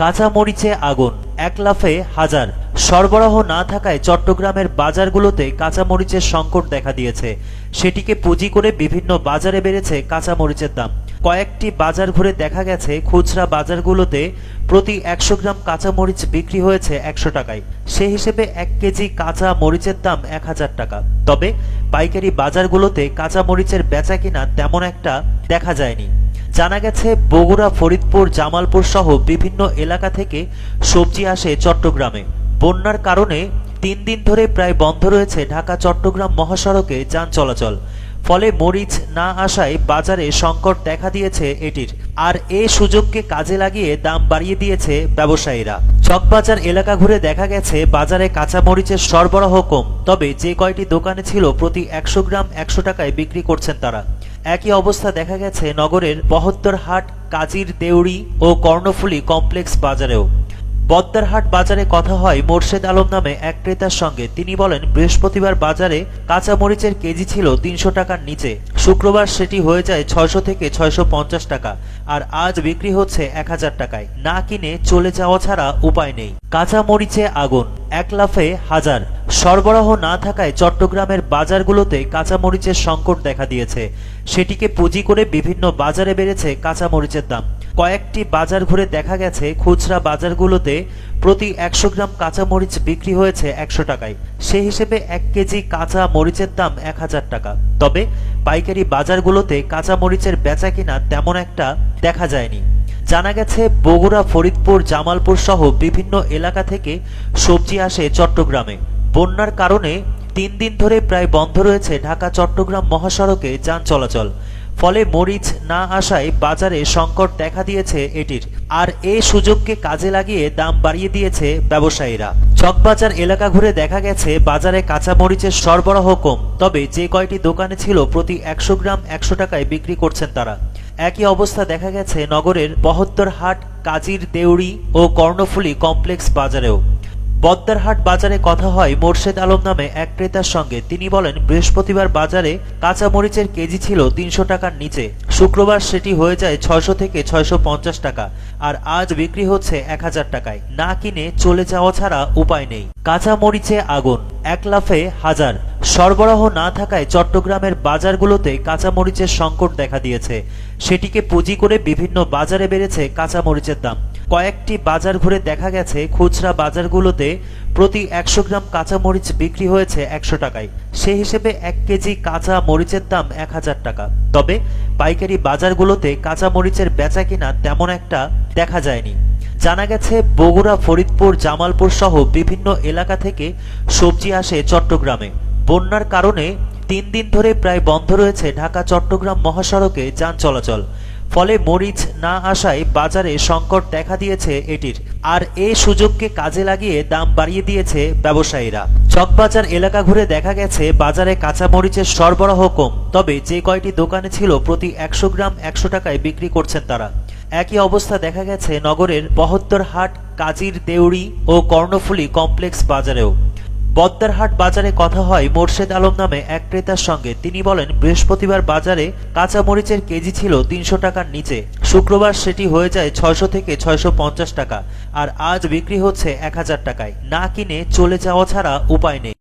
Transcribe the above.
কাঁচা মরিচে আগুন, এক লাফে হাজার। সরবরাহ না থাকায় চট্টগ্রামের বাজারগুলোতে কাঁচা মরিচের সংকট দেখা দিয়েছে। সেটিকে পুঁজি করে বিভিন্ন বাজারে বেড়েছে কাঁচা মরিচের দাম। কয়েকটি বাজার ঘুরে দেখা গেছে, খুচরা বাজারগুলোতে প্রতি একশো গ্রাম কাঁচা মরিচ বিক্রি হয়েছে একশো টাকায়। সে হিসেবে এক কেজি কাঁচা মরিচের দাম এক হাজার টাকা। তবে পাইকারি বাজারগুলোতে কাঁচা মরিচের বেচা কিনা তেমন একটা দেখা যায়নি। জানা গেছে, বগুড়া, ফরিদপুর, জামালপুর সহ বিভিন্ন এলাকা থেকে সবজি আসে চট্টগ্রামে। বন্যার কারণে তিন দিন ধরে প্রায় বন্ধ রয়েছে ঢাকা চট্টগ্রাম মহাসড়কে যান চলাচল। ফলে মরিচ না আসায় বাজারে সংকট দেখা দিয়েছে এটির। আর এ সুযোগকে কাজে লাগিয়ে দাম বাড়িয়ে দিয়েছে ব্যবসায়ীরা। চকবাজার এলাকা ঘুরে দেখা গেছে, বাজারে কাঁচা মরিচের সরবরাহ কম। তবে যে কয়টি দোকানে ছিল প্রতি একশো গ্রাম একশো টাকায় বিক্রি করছেন তারা। একই অবস্থা দেখা গেছে নগরের বহদ্দরহাট কাজীর দেউড়ি ও কর্ণফুলী কমপ্লেক্স বাজারেও। বদ্দারহাট বাজারে কথা হয় মোর্শেদ আলম নামে এক ক্রেতার সঙ্গে। তিনি বলেন, বৃহস্পতিবার বাজারে কাঁচা মরিচের কেজি ছিল তিনশো টাকার নিচে। শুক্রবার সেটি হয়ে যায় ছয়শো থেকে ছয়শো পঞ্চাশ টাকা, আর আজ বিক্রি হচ্ছে এক হাজার টাকায়। না কিনে চলে যাওয়া ছাড়া উপায় নেই। কাঁচা মরিচে আগুন, এক লাফে হাজার। সরবরাহ না থাকায় চট্টগ্রামের বাজারগুলোতে কাঁচামরিচের সংকট দেখা দিয়েছে। সেটিকে পুঁজি করে বিভিন্ন বাজারে বেড়েছে কাঁচা মরিচের দাম। কয়েকটি বাজার ঘুরে দেখা গেছে, খুচরা বাজারগুলোতে প্রতি একশো গ্রাম কাঁচামরিচ বিক্রি হয়েছে একশো টাকায়। সে হিসেবে এক কেজি কাঁচা মরিচের দাম এক হাজার টাকা। তবে পাইকারি বাজারগুলোতে কাঁচা মরিচের বেচা কিনা তেমন একটা দেখা যায়নি। জানা গেছে, বগুড়া, ফরিদপুর, জামালপুর সহ বিভিন্ন এলাকা থেকে সবজি আসে চট্টগ্রামে। বন্যার কারণে তিন দিন ধরে প্রায় বন্ধ রয়েছে ঢাকা, চট্টগ্রাম মহাসড়কে যান চলাচল। ফলে মরিচ না আসায় বাজারে সংকট দেখা দিয়েছে এটির। আর এ সুযোগকে কাজে লাগিয়ে দাম বাড়িয়ে দিয়েছে ব্যবসায়ীরা। চকবাজার এলাকা ঘুরে দেখা গেছে, বাজারে কাঁচা মরিচের সরবরাহ কম। তবে যে কয়টি দোকানে ছিল প্রতি একশো গ্রাম একশো টাকায় বিক্রি করছেন তারা। একই অবস্থা দেখা গেছে নগরের বহত্তর হাট কাজির দেউড়ি ও কর্ণফুলী কমপ্লেক্স বাজারেও। বদ্দারহাট বাজারে কথা হয় মোর্শেদ আলম নামে এক ক্রেতার সঙ্গে। তিনি বলেন, বৃহস্পতিবার বাজারে কাঁচা মরিচের কেজি ছিল তিনশো টাকার নিচে। শুক্রবার সেটি হয়ে যায় ছয়শো থেকে ছয়শো পঞ্চাশ টাকা, আর আজ বিক্রি হচ্ছে এক হাজার টাকায়। না কিনে চলে যাওয়া ছাড়া উপায় নেই। কাঁচা মরিচে আগুন, এক লাফে হাজার। সরবরাহ না থাকায় চট্টগ্রামের বাজারগুলোতে কাঁচা মরিচের সংকট দেখা দিয়েছে। সেটিকে পুঁজি করে বিভিন্ন বাজারে বেড়েছে কাঁচা মরিচের দাম। কয়েকটি বাজার ঘুরে দেখা গেছে, খুচরা বাজারগুলোতে প্রতি একশো গ্রাম কাঁচা মরিচ বিক্রি হয়েছে একশো টাকায়। সে হিসেবে এক কেজি কাঁচা মরিচের দাম এক হাজার টাকা। তবে পাইকারি বাজারগুলোতে কাঁচা মরিচের বেচা কিনা তেমন একটা দেখা যায়নি। জানা গেছে, বগুড়া, ফরিদপুর, জামালপুর সহ বিভিন্ন এলাকা থেকে সবজি আসে চট্টগ্রামে। বন্যার কারণে তিন দিন ধরে প্রায় বন্ধ রয়েছে ঢাকা চট্টগ্রাম মহাসড়কে যান চলাচল। ফলে মরিচ না আসায় বাজারে সংকট দেখা দিয়েছে এটির। আর এ সুযোগকে কাজে লাগিয়ে দাম বাড়িয়ে দিয়েছে ব্যবসায়ীরা। চকবাজার এলাকা ঘুরে দেখা গেছে, বাজারে কাঁচা মরিচের সরবরাহ কম। তবে যে কয়টি দোকানে ছিল প্রতি একশো গ্রাম একশো টাকায় বিক্রি করছেন তারা। একই অবস্থা দেখা গেছে নগরের বহত্তর হাট কাজীর দেউড়ি ও কর্ণফুলী কমপ্লেক্স বাজারেও। বদ্দারহাট বাজারে কথা হয় মোর্শেদ আলম নামে এক ক্রেতার সঙ্গে। তিনি বলেন, বৃহস্পতিবার বাজারে কাঁচা মরিচের কেজি ছিল তিনশো টাকার নিচে। শুক্রবার সেটি হয়ে যায় ছয়শো থেকে ছয়শো পঞ্চাশ টাকা, আর আজ বিক্রি হচ্ছে এক হাজার টাকায়। না কিনে চলে যাওয়া ছাড়া উপায় নেই।